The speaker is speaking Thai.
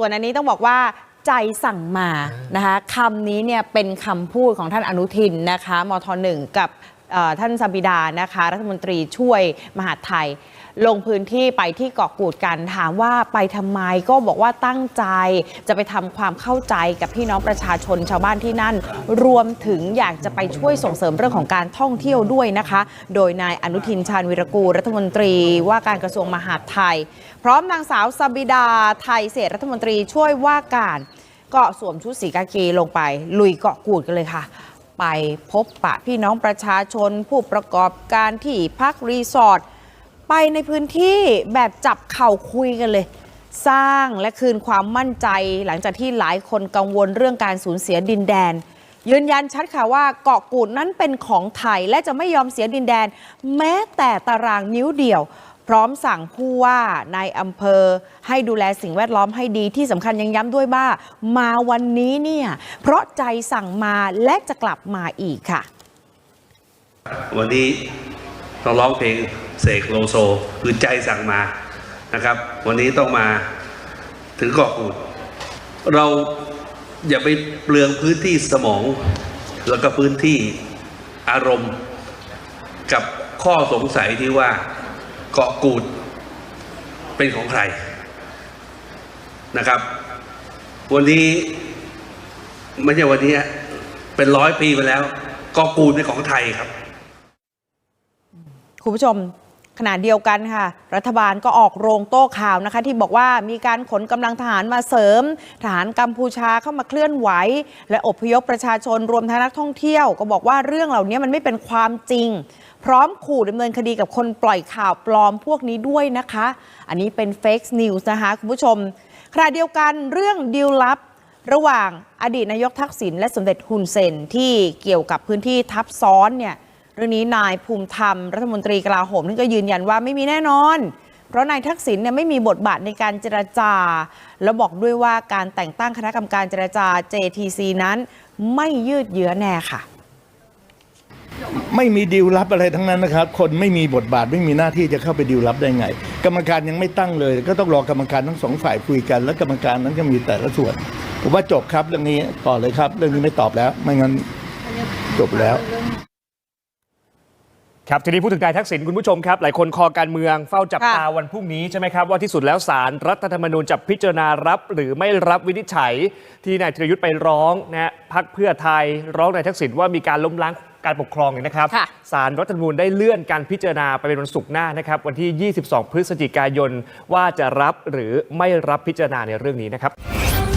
ส่วนอันนี้ต้องบอกว่าใจสั่งมานะคะคำนี้เนี่ยเป็นคำพูดของท่านอนุทินนะคะมทหนึ่งกับ ท่านสบิดานะคะรัฐมนตรีช่วยมหาไทย ลงพื้นที่ไปที่เกาะกูดกันถามว่าไปทำไมก็บอกว่าตั้งใจจะไปทำความเข้าใจกับพี่น้องประชาชนชาวบ้านที่นั่น รวมถึงอยากจะไปช่วยส่งเสริมเรื่องของการท่องเที่ยวด้วยนะคะ โดยนายอนุทินชาญวิรกูลรัฐมนตรีว่าการกระทรวงมหาดไทย พร้อมนางสาวสบิดาไทยเศษรัฐมนตรีช่วยว่าการก็สวมชุดสีกากีลงไป ลุยเกาะกูดกันเลยค่ะ ไปพบปะพี่น้องประชาชนผู้ประกอบการที่พักรีสอร์ทไปในพื้นที่แบบจับเข่าคุยกันเลย สร้างและคืนความมั่นใจ หลังจากที่หลายคนกังวลเรื่องการสูญเสียดินแดน ยืนยันชัดค่ะว่าเกาะกูดนั้นเป็นของไทยและจะไม่ยอมเสียดินแดน แม้แต่ตารางนิ้วเดียว พร้อมสั่งผู้ว่านายอำเภอ ให้ดูแลสิ่งแวดล้อมให้ดีที่สำคัญยังย้ำด้วยว่า มาวันนี้เนี่ยเพราะใจสั่งมาและจะกลับมาอีกค่ะ วันนี้ต้องร้องเพลงเสกโลโซคือใจสั่งมานะครับ วันนี้ต้องมาถึงเกาะกูดเราอย่าไปเปลืองพื้นที่สมอง แล้วก็พื้นที่อารมณ์กับข้อสงสัยที่ว่า เกาะกูด เป็นของใครนะครับ วันนี้ไม่ใช่วันนี้เป็นร้อยปีไปแล้ว เกาะกูดเป็นของไทยครับ คุณผู้ชม ขณะเดียวกันค่ะ รัฐบาลก็ออกโรงโต้ข่าวนะคะ ที่บอกว่ามีการขนกำลังทหารมาเสริม ทหารกัมพูชาเข้ามาเคลื่อนไหว และอพยพประชาชนรวมทั้งนักท่องเที่ยว ก็บอกว่าเรื่องเหล่านี้มันไม่เป็นความจริง พร้อมขู่ดำเนินคดีกับคนปล่อยข่าวปลอมพวกนี้ด้วยนะคะ อันนี้เป็นเฟกซ์นิวส์นะคะคุณผู้ชมขณะเดียวกันเรื่องดีลลับระหว่างอดีตนายกทักษิณและสมเด็จฮุนเซนที่เกี่ยวกับพื้นที่ทับซ้อนเนี่ย เรื่องนี้นายภูมิธรรมรัฐมนตรีกลาโหมท่านก็ยืนยันว่าไม่มีแน่นอน เพราะนายทักษิณเนี่ยไม่มีบทบาทในการเจรจา แล้วบอกด้วยว่าการแต่งตั้งคณะกรรมการเจรจา JTC นั้นไม่ยืดเยื้อแน่ค่ะ ไม่มีดีลลับอะไรทั้งนั้นนะครับ คนไม่มีบทบาทไม่มีหน้าที่จะเข้าไปดีลลับได้ไง กรรมการยังไม่ตั้งเลย ก็ต้องรอกรรมการทั้งสองฝ่ายคุยกัน แล้วกรรมการนั้นก็มีแต่ละส่วนผมว่าจบครับเรื่องนี้ต่อเลยครับ เรื่องนี้ไม่ตอบแล้ว ไม่งั้นจบแล้ว ครับทีนี้พูดถึงนายทักษิณคุณผู้ชมครับ หลายคนคอการเมืองเฝ้าจับค่ะตาวันพรุ่งนี้ใช่ไหมครับ ว่าที่สุดแล้วสารรัฐธรรมนูญจะพิจารณารับหรือไม่รับวินิจฉัย ที่นายธีรยุทธ์ไปร้องนะฮะพักเพื่อไทยร้องนายทักษิณว่ามีการล้มล้างการปกครองเนี่ยนะครับค่ะสารรัฐธรรมนูญได้เลื่อนการพิจารณาไปเป็นวันศุกร์หน้านะครับวันที่ 22 พฤศจิกายนว่าจะรับหรือไม่รับพิจารณาในเรื่องนี้นะครับช่อง